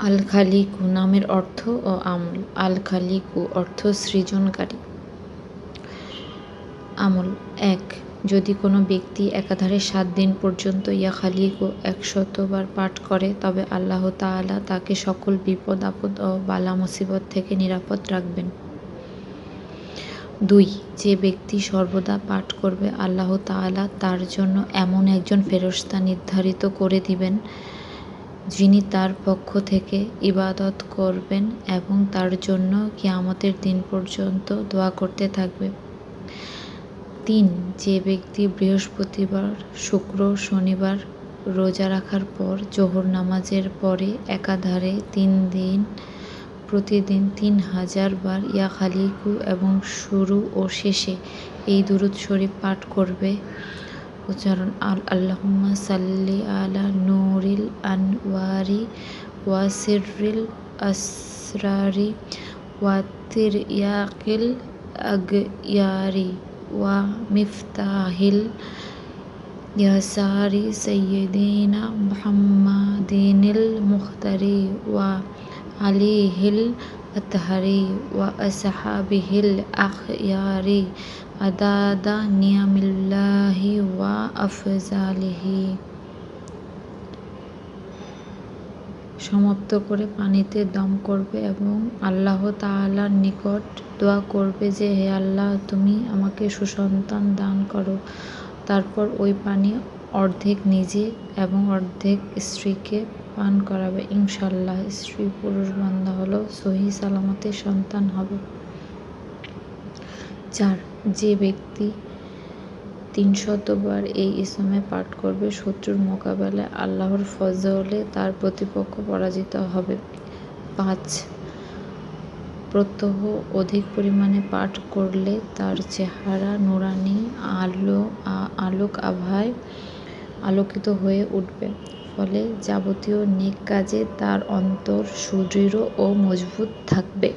আল খালিকু নামের অর্থ ও আমল আল খালিকু অর্থ সৃজনকারী। আমল এক, যদি কোনো ব্যক্তি একাধারে সাত দিন পর্যন্ত ইয়া খালিকু একশতবার পাঠ করে, তবে আল্লাহ তাআলা তাকে সকল বিপদ, আপদ ও বালা মুসিবত থেকে নিরাপদ রাখবেন। দুই, যে ব্যক্তি সর্বদা পাঠ করবে, আল্লাহ তাআলা তার জন্য এমন একজন ফেরস্তা নির্ধারিত করে দিবেন যিনি তার পক্ষ থেকে ইবাদত করবেন এবং তার জন্য কিয়ামতের দিন পর্যন্ত দোয়া করতে থাকবে। তিন, যে ব্যক্তি বৃহস্পতিবার, শুক্র, শনিবার রোজা রাখার পর জোহর নামাজের পরে একাধারে তিন দিন, প্রতিদিন তিন হাজার বার ইয়া খালিকু এবং শুরু ও শেষে এই দুরুদ শরীফ পাঠ করবে। وجرنا اللهم صل على نور الأنوار وسر الأسرار وترياق الأغيار ومفتاح يسار سيدنا محمد المختار وعليه ওয়া আসহাবিহিল আখয়ারি আদাদা নিয়ামিল্লাহি ওয়া আফজালিহি সমাপ্ত করে পানিতে দম করবে এবং আল্লাহ তাআলার নিকট দোয়া করবে যে, হে আল্লাহ, তুমি আমাকে সুসন্তান দান করো। তারপর ওই পানি অর্ধেক নিজে এবং অর্ধেক স্ত্রীকে পান করাবে ইনশাল্লাহ স্ত্রী পুরুষ বান্ধা হলো সহি সালামতে সন্তান হবে। চার যে ব্যক্তি তিনশতবার এই ইসমে পাঠ করবে, শত্রুর মোকাবেলায় আল্লাহর ফজলে তার প্রতিপক্ষ পরাজিত হবে। পাঁচ, প্রত্যহ অধিক পরিমাণে পাঠ করলে তার চেহারা নুরানি, আলো আলোক আভায় আলোকিত হয়ে উঠবে। ফলে যাবতীয় নেক কাজে তার অন্তর সুদৃঢ় ও মজবুত থাকবে।